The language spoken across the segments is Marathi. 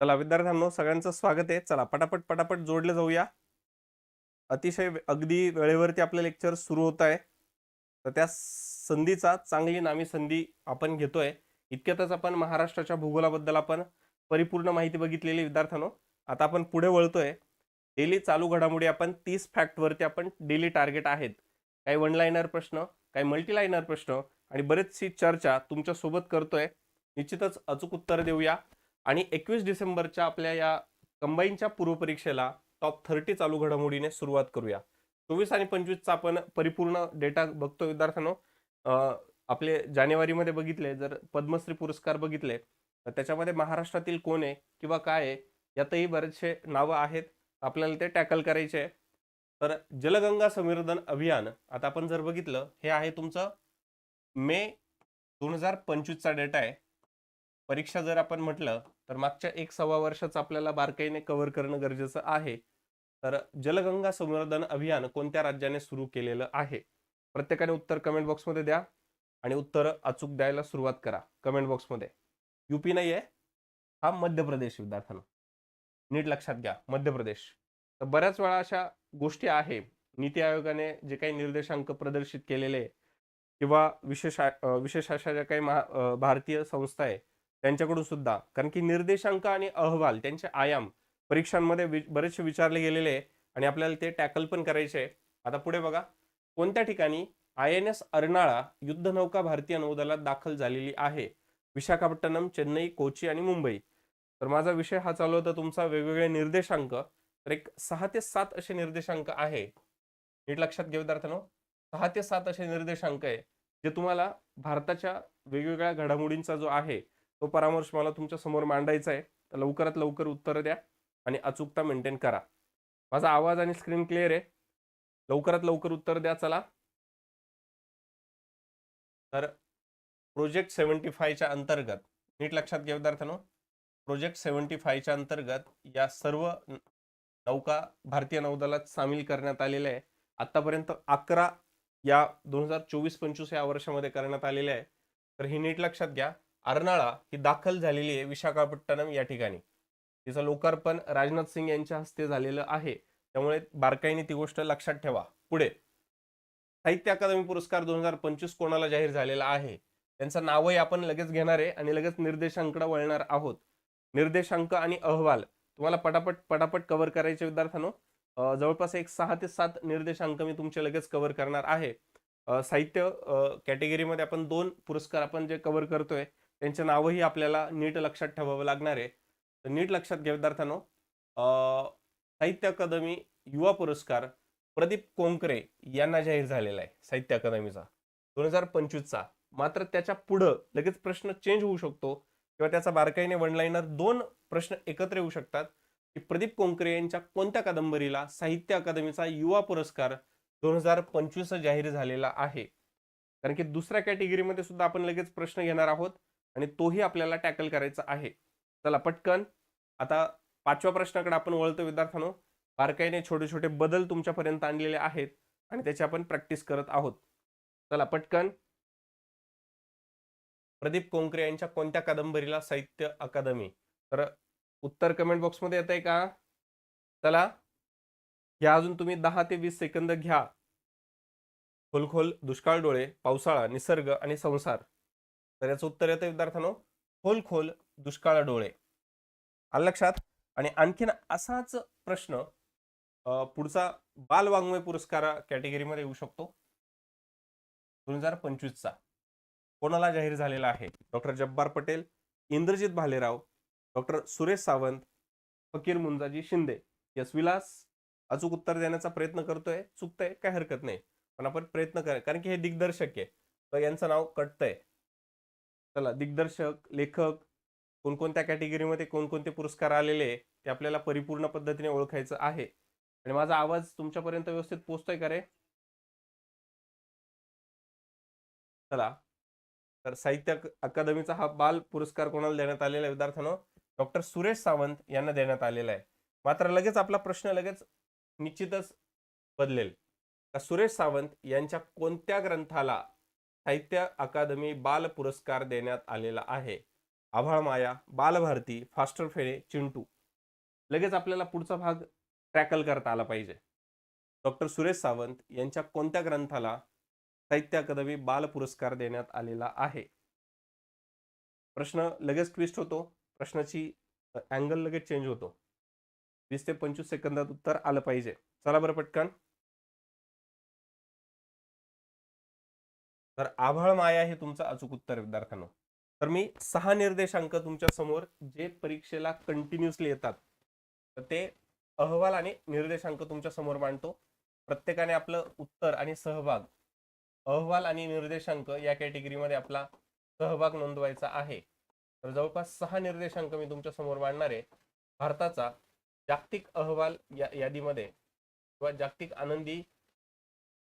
चला विद्यार्थ्यांनो सगळ्यांचं स्वागत आहे. चला पटापट पटापट जोडले जाऊया. अतिशय अगदी वेळेवरती आपलं लेक्चर सुरू होत आहे. तर त्या संधीचा चांगली नामी संधी आपण घेतोय. इतक्यातच आपण महाराष्ट्राच्या भूगोलाबद्दल आपण परिपूर्ण माहिती बघितलेली विद्यार्थ्यांनो. आता आपण पुढे वळतोय. डेली चालू घडामोडी आपण तीस फॅक्टवरती आपण डेली टार्गेट आहेत. काही वन लाईनर प्रश्न काही मल्टीलाईनर प्रश्न आणि बरेचशी चर्चा तुमच्यासोबत करतोय. निश्चितच अचूक उत्तर देऊया. आणि एकवीस डिसेंबरच्या आपल्या या कंबाईनच्या पूर्वपरीक्षेला टॉप थर्टी चालू घडामोडीने सुरुवात करूया. चोवीस आणि पंचवीसचा आपण परिपूर्ण डेटा बघतो विद्यार्थ्यांनो. आपले जानेवारीमध्ये बघितले जर पद्मश्री पुरस्कार बघितले तर त्याच्यामध्ये महाराष्ट्रातील कोण आहे किंवा काय आहे यातही बरेचसे नावं आहेत. आपल्याला ते टॅकल करायचे आहे. तर जलगंगा संवर्धन अभियान आता आपण जर बघितलं हे आहे तुमचं मे दोन हजार पंचवीसचा डेटा आहे. परीक्षा जर आपण म्हटलं तर मागच्या एक सव्वा वर्षाचं आपल्याला बारकाईने कव्हर करणं गरजेचं आहे. तर जलगंगा संवर्धन अभियान कोणत्या राज्याने सुरू केलेलं आहे? प्रत्येकाने उत्तर कमेंट बॉक्समध्ये द्या आणि उत्तर अचूक द्यायला सुरुवात करा. कमेंट बॉक्समध्ये युपी नाही आहे हा मध्य प्रदेश विद्यार्थ्यांना. नीट लक्षात घ्या. मध्य प्रदेश. तर बऱ्याच वेळा अशा गोष्टी आहे. नीती आयोगाने जे काही निर्देशांक प्रदर्शित केलेले किंवा विशेष विशेष अशा ज्या काही महा भारतीय संस्था आहे त्यांच्याकडून सुद्धा. कारण की निर्देशांक आणि अहवाल त्यांचे आयाम परीक्षांमध्ये वि- बरेचसे विचारले गेलेले आहे आणि आपल्याला ते टॅकल पण करायचे आहे आता पुढे बघा. कोणत्या ठिकाणी आय एन एस अर्नाळा युद्धनौका भारतीय नौदलात दाखल झालेली आहे? विशाखापट्टणम चेन्नई कोची आणि मुंबई. तर माझा विषय हा चालू होता तुमचा वेगवेगळे निर्देशांक. तर एक सहा ते सात असे निर्देशांक आहे. नीट लक्षात घेऊ विद्यार्थ्यांनो. सहा ते सात असे निर्देशांक आहे जे तुम्हाला भारताच्या वेगवेगळ्या घडामोडींचा जो आहे तो परामर्श मला तुमच्यासमोर मांडायचा आहे. तर लवकरात लवकर उत्तर द्या आणि अचूकता मेंटेन करा. माझा आवाज आणि स्क्रीन क्लिअर आहे. लवकरात लवकर उत्तर द्या चला. तर प्रोजेक्ट सेव्हन्टी फायच्या अंतर्गत नीट लक्षात घ्या विद्यार्थ्यांनो. प्रोजेक्ट सेव्हन्टी फायच्या अंतर्गत या सर्व नौका भारतीय नौदलात सामील करण्यात आलेल्या आहे. आतापर्यंत अकरा या दोन हजार चोवीस पंचवीस या वर्षामध्ये करण्यात आलेल्या आहे. तर ही नीट लक्षात घ्या. अर्नाळा ही दाखल झालेली आहे विशाखापट्टणम या ठिकाणी. तिचं लोकार्पण राजनाथ सिंग यांच्या हस्ते झालेलं आहे. त्यामुळे बारकाईने ती गोष्ट लक्षात ठेवा. पुढे. साहित्य अकादमी पुरस्कार दोन हजार पंचवीस कोणाला जाहीर झालेला आहे? त्यांचं नावही आपण लगेच घेणार आहे आणि लगेच निर्देशांकडे वळणार आहोत. निर्देशांक आणि अहवाल. तुम्हाला पटापट पटापट कव्हर करायचे विद्यार्थ्यांनो. जवळपास एक सहा ते सात निर्देशांक मी तुमचे लगेच कव्हर करणार आहे. साहित्य कॅटेगरीमध्ये आपण दोन पुरस्कार आपण जे कव्हर करतोय त्यांचे नावही आपल्याला नीट लक्षात ठेवावं लागणार आहे. तर नीट लक्षात घ्या विद्यार्थ्यांनो. साहित्य अकादमी युवा पुरस्कार प्रदीप कोंकरे यांना जाहीर झालेला आहे साहित्य अकादमीचा. दोन हजार पंचवीसचा. मात्र त्याच्या पुढं लगेच प्रश्न चेंज होऊ शकतो किंवा त्याचा बारकाईने वन लाईनर दोन प्रश्न एकत्र येऊ शकतात की प्रदीप कोंकरे यांच्या कोणत्या कादंबरीला साहित्य अकादमीचा युवा पुरस्कार दोन हजार पंचवीस जाहीर झालेला आहे? कारण की दुसऱ्या कॅटेगरीमध्ये सुद्धा आपण लगेच प्रश्न घेणार आहोत. आणि तोही आपल्याला टॅकल करायचा आहे. चला पटकन. आता पाचव्या प्रश्नाकडे आपण वळतो विद्यार्थ्यांनो. बारकाईने छोटे छोटे बदल तुमच्यापर्यंत आणलेले आहेत आणि त्याची आपण प्रॅक्टिस करत आहोत. चला पटकन. प्रदीप कोंकरे यांच्या कोणत्या कादंबरीला साहित्य अकादमी? तर उत्तर कमेंट बॉक्समध्ये येत आहे का? चला. ह्या अजून तुम्ही दहा ते वीस सेकंद घ्या. खोलखोल दुष्काळ डोळे पावसाळा निसर्ग आणि संसार. तर याचं उत्तर येतं विद्यार्थ्यांनो. खोल खोल दुष्काळ डोळे. आलं लक्षात? आणि आणखीन असाच प्रश्न पुढचा बाल वाङ्मय पुरस्कार कॅटेगरीमध्ये येऊ शकतो. दोन हजार पंचवीसचा. कोणाला जाहीर झालेला आहे? Doctor Jabbar Patel Indrajit Bhalerao doctor Suresh Sawant Fakir Munjaji Shinde. Yes Vilas अचूक उत्तर देण्याचा प्रयत्न करतोय चुकतंय काय हरकत नाही. पण आपण प्रयत्न कर कारण की हे दिग्दर्शक आहे. तर यांचं नाव कटतंय चला दिग्दर्शक लेखक कोणकोणत्या कॅटेगरीमध्ये कोणकोणते पुरस्कार आलेले ते आपल्याला परिपूर्ण पद्धतीने ओळखायचं आहे. आणि माझा आवाज तुमच्यापर्यंत व्यवस्थित पोहोचतोय का रे? चला. तर साहित्य अकादमीचा हा बाल पुरस्कार कोणाला देण्यात आलेला आहे विद्यार्थ्यांनो? डॉक्टर सुरेश सावंत यांना देण्यात आलेला आहे. मात्र लगेच आपला प्रश्न लगेच निश्चितच बदलेल. का सुरेश सावंत यांच्या कोणत्या ग्रंथाला साहित्य अकादमी बाल पुरस्कार देण्यात आलेला आहे. आभाळ माया बालभारती फास्टर फेणे चिंटू. लगेच आपल्याला पुढचा भाग टॅकल करता आला पाहिजे. डॉक्टर सुरेश सावंत यांच्या कोणत्या ग्रंथाला साहित्य अकादमी बाल पुरस्कार देण्यात आलेला आहे? प्रश्न लगेच ट्विस्ट होतो. प्रश्नाची अँगल लगेच चेंज होतो. वीस ते पंचवीस सेकंदात उत्तर आलं पाहिजे. चला बरं पटकन. तर आभाळ माया हे तुमचं अचूक उत्तर विद्यार्थ्यांनो. तर मी सहा निर्देशांक तुमच्यासमोर जे परीक्षेला कंटिन्युअसली येतात तर ते अहवाल आणि निर्देशांक तुमच्यासमोर मांडतो. प्रत्येकाने आपलं उत्तर आणि सहभाग अहवाल आणि निर्देशांक या कॅटेगरीमध्ये आपला सहभाग नोंदवायचा आहे. तर जवळपास सहा निर्देशांक मी तुमच्यासमोर मांडणार आहे. भारताचा जागतिक अहवाल या यादीमध्ये किंवा जागतिक आनंदी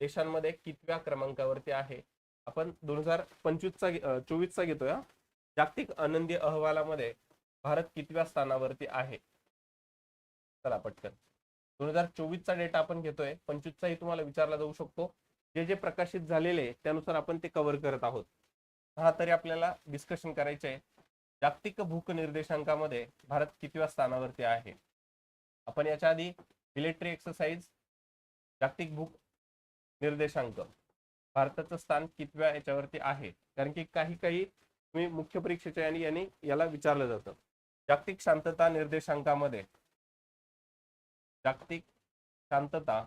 देशांमध्ये कितव्या क्रमांकावरती आहे? आपण दोन हजार पंचवीसचा चोवीसचा घेतोय. जागतिक आनंदी अहवालामध्ये भारत कितव्या स्थानावरती आहे? चला पटकन. दोन हजार चोवीसचा डेटा आपण घेतोय. पंचवीसचाही तुम्हाला विचारला जाऊ शकतो. जे जे प्रकाशित झालेले त्यानुसार आपण ते कव्हर करत आहोत. हा तरी आपल्याला डिस्कशन करायचे आहे. जागतिक भूक निर्देशांकामध्ये भारत कितव्या स्थानावरती आहे? आपण याच्या आधी मिलिटरी एक्सरसाइज जागतिक भूक निर्देशांक. भारताचं स्थान कितव्या याच्यावरती आहे? कारण की काही काही तुम्ही मुख्य परीक्षेच्या आणि यांनी याला विचारलं जातं. जागतिक शांतता निर्देशांकामध्ये जागतिक शांतता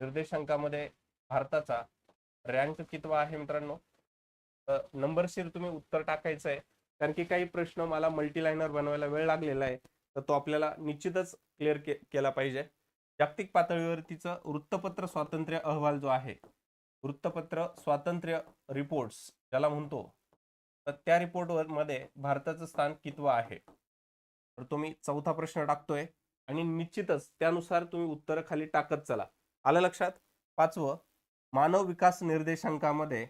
निर्देशांकामध्ये भारताचा रँक कितवा आहे मित्रांनो? नंबरशीर तुम्ही उत्तर टाकायचं आहे कारण की काही प्रश्न मला मल्टीलायनर बनवायला वेळ लागलेला आहे. तर तो आपल्याला निश्चितच क्लिअर के केला पाहिजे. जागतिक पातळीवरतीचं वृत्तपत्र स्वातंत्र्य अहवाल जो आहे वृत्तपत्र स्वातंत्र्य रिपोर्ट्स ज्याला म्हणतो तर त्या रिपोर्टमध्ये भारताचं स्थान कितवं आहे? तर तुम्ही चौथा प्रश्न टाकतोय आणि निश्चितच त्यानुसार तुम्ही उत्तर खाली टाकत चला. आलं लक्षात? पाचवं मानव विकास निर्देशांकामध्ये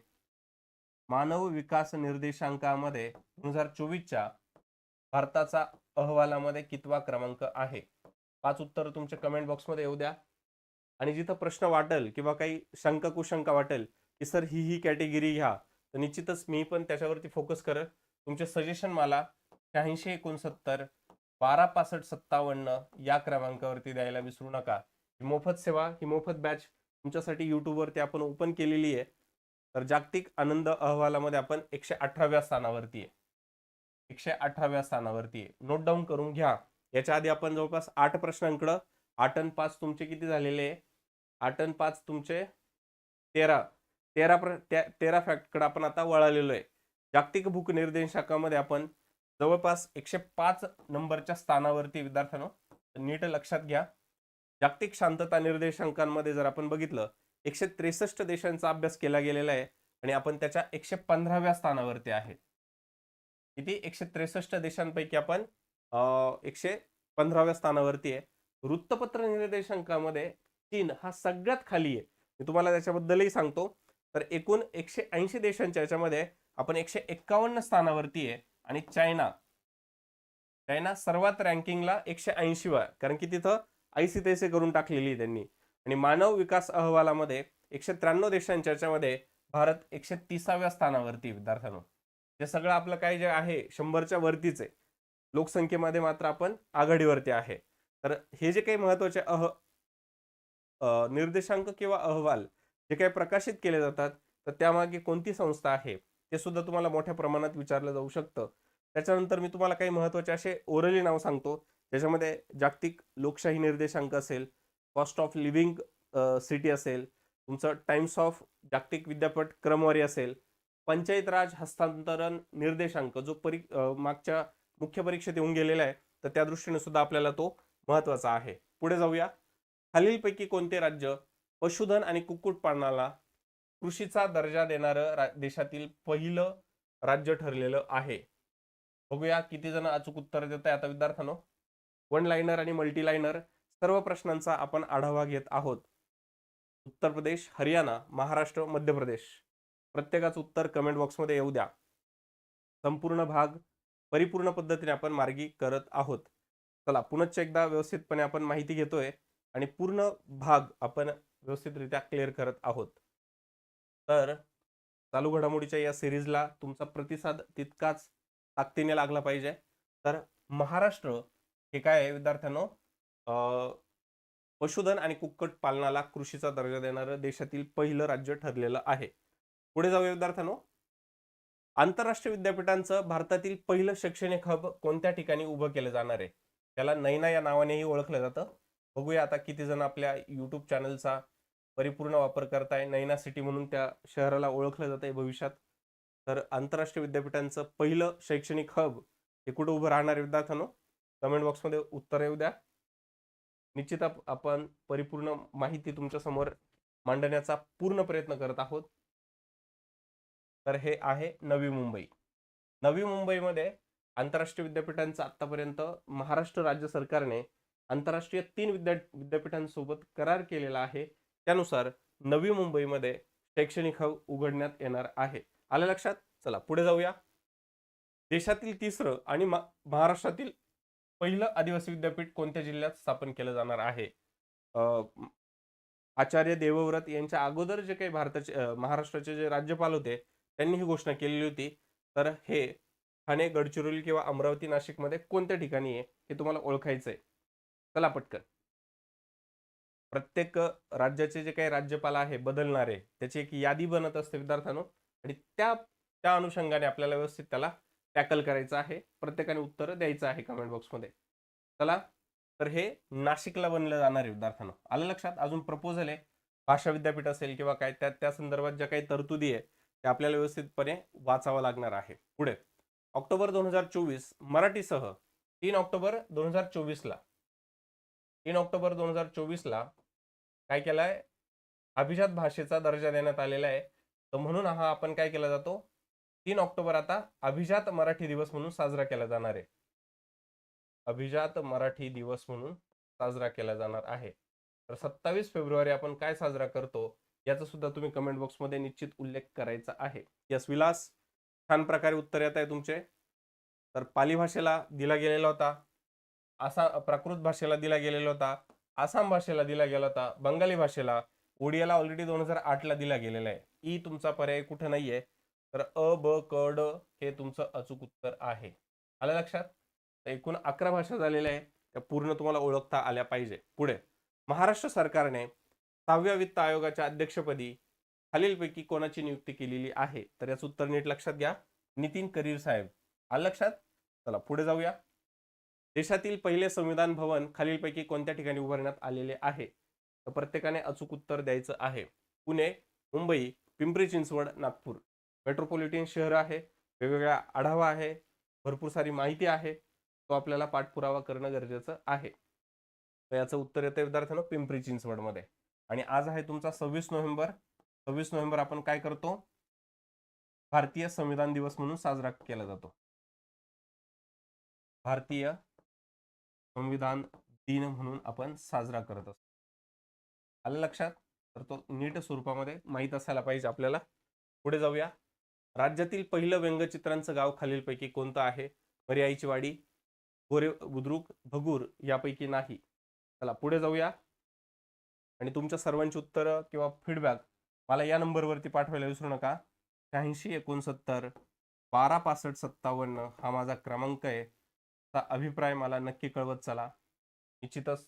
मानव विकास निर्देशांकामध्ये दोन हजार चोवीसच्या भारताचा अहवालामध्ये कितवा क्रमांक आहे? पाच उत्तर तुमच्या कमेंट बॉक्समध्ये येऊ द्या. आणि जिथं प्रश्न वाटेल किंवा काही शंका कुशंका वाटेल की सर ही ही कॅटेगरी घ्या तर निश्चितच मी पण त्याच्यावरती फोकस करेल तुमचे सजेशन मला शहाऐंशी एकोणसत्तर बारा पासष्ट सत्तावन्न या क्रमांकावरती द्यायला विसरू नका. ही मोफत सेवा ही मोफत बॅच तुमच्यासाठी यूट्यूबवरती आपण ओपन केलेली आहे. तर जागतिक आनंद अहवालामध्ये आपण एकशे अठराव्या स्थानावरती आहे. एकशे अठराव्या स्थानावरती आहे. नोट डाऊन करून घ्या. याच्या आधी आपण जवळपास आठ प्रश्नांकडं आठ आणि पाच तुमचे किती झालेले? आहे आठ आणि पाच तुमचे तेरा. तेरा प्र त्या तेरा फॅक्टकडे आपण आता वळालेलो आहे. जागतिक भूक निर्देशांकामध्ये आपण जवळपास एकशे पाच नंबरच्या स्थानावरती विद्यार्थ्यांनो. नीट लक्षात घ्या. जागतिक शांतता निर्देशांकांमध्ये जर आपण बघितलं एकशे त्रेसष्ट देशांचा अभ्यास केला गेलेला आहे आणि आपण त्याच्या एकशे पंधराव्या स्थानावरती आहे. किती? एकशे त्रेसष्ट देशांपैकी आपण एकशे पंधराव्या स्थानावरती आहे. वृत्तपत्र निर्देशांकामध्ये चीन हा सगळ्यात खाली आहे. मी तुम्हाला त्याच्याबद्दलही सांगतो. तर एकूण एकशे ऐंशी देशांच्या याच्यामध्ये आपण एकशे एक्कावन्न स्थानावरती आहे आणि चायना. चायना सर्वात रँकिंगला एकशे ऐंशी वा कारण की तिथं आयसी तैसे करून टाकलेली आहे त्यांनी. आणि मानव विकास अहवालामध्ये एकशे त्र्याण्णव देशांच्या याच्यामध्ये भारत एकशे तिसाव्या स्थानावरती विद्यार्थ्यांनो. हे सगळं आपलं काय जे आहे शंभरच्या वरतीच आहे. लोकसंख्येमध्ये मात्र आपण आघाडीवरती आहे. तर हे जे काही महत्त्वाचे अह निर्देशांक किंवा अहवाल जे काही प्रकाशित केले जातात तर त्यामागे कोणती संस्था आहे ते सुद्धा तुम्हाला मोठ्या प्रमाणात विचारलं जाऊ शकतं. त्याच्यानंतर मी तुम्हाला काही महत्त्वाचे असे ओरली नाव सांगतो ज्याच्यामध्ये जागतिक लोकशाही निर्देशांक असेल कॉस्ट ऑफ लिव्हिंग सिटी असेल तुमचं टाइम्स ऑफ जागतिक विद्यापीठ क्रमवारी असेल पंचायत राज हस्तांतरण निर्देशांक जो परी मागच्या मुख्य परीक्षेत येऊन गेलेला आहे तर त्या दृष्टीने सुद्धा आपल्याला तो महत्त्वाचा आहे. पुढे जाऊया. खालीलपैकी कोणते राज्य पशुधन आणि कुक्कुटपालनाला कृषीचा दर्जा देणारं देशातील पहिलं राज्य ठरलेलं आहे? बघूया किती जण अचूक उत्तर देत आहे आता विद्यार्थ्यांनो. वन लाईनर आणि मल्टी लाईनर सर्व प्रश्नांचा आपण आढावा घेत आहोत. उत्तर प्रदेश हरियाणा महाराष्ट्र मध्य प्रदेश. प्रत्येकाचं उत्तर कमेंट बॉक्समध्ये येऊ द्या. संपूर्ण भाग परिपूर्ण पद्धतीने आपण मार्गी करत आहोत. चला पुनश्च एकदा व्यवस्थितपणे आपण माहिती घेतोय आणि पूर्ण भाग आपण व्यवस्थितरित्या क्लिअर करत आहोत. तर चालू घडामोडीच्या या सिरीजला तुमचा प्रतिसाद तितकाच ताकदीने लागला पाहिजे. तर महाराष्ट्र हे काय आहे विद्यार्थ्यांनो? पशुधन आणि कुक्कट पालनाला कृषीचा दर्जा देणारं देशातील पहिलं राज्य ठरलेलं आहे. पुढे जाऊया विद्यार्थ्यांनो. आंतरराष्ट्रीय विद्यापीठांचं भारतातील पहिलं शैक्षणिक हब कोणत्या ठिकाणी उभं केलं जाणार आहे? त्याला नैना या नावानेही ओळखलं जातं. बघूया आता किती जण आपल्या यूट्यूब चॅनलचा परिपूर्ण वापर करताय. नैना सिटी म्हणून त्या शहराला ओळखलं जात आहे भविष्यात. तर आंतरराष्ट्रीय विद्यापीठांचं पहिलं शैक्षणिक हब हे कुठं उभं राहणार विद्यार्थ्यांनो? कमेंट बॉक्समध्ये उत्तर येऊ द्या. निश्चित आप- आपण परिपूर्ण माहिती तुमच्यासमोर मांडण्याचा पूर्ण प्रयत्न करत आहोत. तर हे आहे नवी मुंबई. नवी मुंबईमध्ये आंतरराष्ट्रीय विद्यापीठांचं आतापर्यंत महाराष्ट्र राज्य सरकारने आंतरराष्ट्रीय तीन विद्या विद्यापीठांसोबत करार केलेला आहे. त्यानुसार नवी मुंबईमध्ये शैक्षणिक हब उघडण्यात येणार आहे. आलं लक्षात? चला पुढे जाऊया. देशातील तिसरं आणि महाराष्ट्रातील पहिलं आदिवासी विद्यापीठ कोणत्या जिल्ह्यात स्थापन केलं जाणार आहे? अं, आचार्य देवव्रत यांच्या अगोदर जे काही भारताचे महाराष्ट्राचे जे राज्यपाल होते त्यांनी ही घोषणा केलेली होती. तर हे ठाणे गडचिरोली किंवा अमरावती नाशिकमध्ये कोणत्या ठिकाणी आहे हे तुम्हाला ओळखायचं आहे? चला पटकन. प्रत्येक राज्याचे जे काही राज्यपाल आहे बदलणारे त्याची एक यादी बनत असते विद्यार्थ्यांनो. आणि त्या त्या अनुषंगाने आपल्याला व्यवस्थित त्याला टॅकल करायचं आहे. प्रत्येकाने उत्तर द्यायचं आहे कमेंट बॉक्समध्ये चला तर हे नाशिकला बनलं जाणार आहे विद्यार्थ्यांनो. आलं लक्षात? अजून प्रपोजल आहे. भाषा विद्यापीठ असेल किंवा काय त्या त्या संदर्भात ज्या काही तरतुदी आहे त्या आपल्याला व्यवस्थितपणे वाचावं लागणार आहे. पुढे. ऑक्टोबर दोन हजार चोवीस मराठीसह तीन ऑक्टोबर दोन हजार चोवीसला. तीन ऑक्टोबर दोन हजार चोवीसला काय केलाय? अभिजात भाषेचा दर्जा देण्यात आलेला आहे. तर म्हणून हा आपण काय केला जातो? तीन ऑक्टोबर आता अभिजात मराठी दिवस म्हणून साजरा केला जाणार आहे. अभिजात मराठी दिवस म्हणून साजरा केला जाणार आहे. तर सत्तावीस फेब्रुवारी आपण काय साजरा करतो? याचा सुद्धा तुम्ही कमेंट बॉक्समध्ये निश्चित उल्लेख करायचा आहे. यस विलास. छान प्रकारे उत्तर येत आहे तुमचे. तर पाली भाषेला दिला गेलेला होता. आसा प्राकृत भाषेला दिला गेलेला होता. आसाम भाषेला दिला गेला होता. बंगाली भाषेला ओडियाला ऑलरेडी दोन हजार आठला दिला गेलेला आहे. ई तुमचा पर्याय कुठं नाहीये. तर अ ब क ड हे तुमचं अचूक उत्तर आहे. आलं लक्षात? तर एकूण अकरा भाषा झालेल्या आहे त्या पूर्ण तुम्हाला ओळखता आल्या पाहिजे. पुढे. महाराष्ट्र सरकारने सहाव्या वित्त आयोगाच्या अध्यक्षपदी खालीलपैकी कोणाची नियुक्ती केलेली आहे? तर याचं उत्तर नीट लक्षात घ्या. नितीन करीर साहेब. आलं लक्षात? चला पुढे जाऊया. देशातील पहिले संविधान भवन खालीलपैकी कोणत्या ठिकाणी उभारण्यात आलेले आहे? तर प्रत्येकाने अचूक उत्तर द्यायचं आहे. पुणे मुंबई पिंपरी चिंचवड नागपूर. मेट्रोपॉलिटन शहर आहे. वेगवेगळा आढावा आहे. भरपूर सारी माहिती आहे. तो आपल्याला पाठपुरावा करणं गरजेचं आहे. तर याचं उत्तर येतं विद्यार्थ्यांनो पिंपरी चिंचवडमध्ये. आणि आज आहे तुमचा सव्वीस नोव्हेंबर. सव्वीस नोव्हेंबर आपण काय करतो? भारतीय संविधान दिवस म्हणून साजरा केला जातो. भारतीय संविधान दिन म्हणून आपण साजरा करत असतो. आलं लक्षात? तर तो नीट स्वरूपामध्ये माहीत असायला पाहिजे आपल्याला. पुढे जाऊया. राज्यातील पहिलं व्यंगचित्रांचं गाव खालीलपैकी कोणतं आहे? मर्याईची वाडी गोरे बुद्रुक भगूर यापैकी नाही. चला पुढे जाऊया. आणि तुमच्या सर्वांची उत्तरं किंवा फीडबॅक मला या नंबरवरती पाठवायला विसरू नका. शहाऐंशी एकोणसत्तर बारा पासष्ट सत्तावन्न हा माझा क्रमांक आहे. चा अभिप्राय मला नक्की कळवत चला. निश्चितच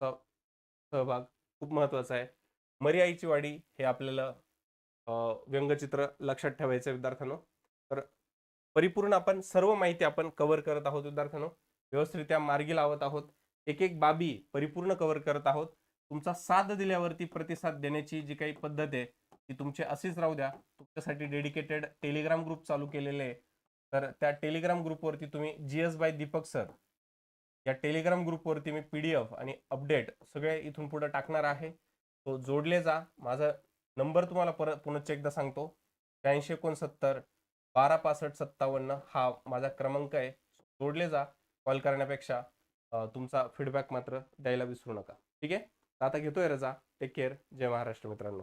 सहभाग खूप महत्त्वाचा आहे. मर्याईची वाडी हे आपल्याला व्यंगचित्र लक्षात ठेवायचं आहे विद्यार्थ्यांनो. तर परिपूर्ण आपण सर्व माहिती आपण कव्हर करत आहोत विद्यार्थ्यांनो. व्यवस्थितरित्या मार्गी लावत आहोत. एक एक बाबी परिपूर्ण कव्हर करत आहोत. तुमचा साथ दिल्यावरती प्रतिसाद देण्याची जी काही पद्धत आहे ती तुमची अशीच राहू द्या. तुमच्यासाठी डेडिकेटेड टेलिग्राम ग्रुप चालू केलेले आहे. तर त्या टेलिग्राम ग्रुपवरती तुम्ही G S by Deepak sir या टेलिग्राम ग्रुपवरती मी पी डी एफ आणि अपडेट सगळे इथून पुढे टाकणार आहे. तो जोडले जा. माझा नंबर तुम्हाला परत पुनश्च एकदा सांगतो. ब्याऐंशी एकोणसत्तर बारा पासष्ट सत्तावन्न हा माझा क्रमांक आहे. जोडले जा. कॉल करण्यापेक्षा तुमचा फीडबॅक मात्र द्यायला विसरू नका. ठीक आहे? तर आता घेतोय रजा. टेक केअर जय महाराष्ट्र मित्रांनो.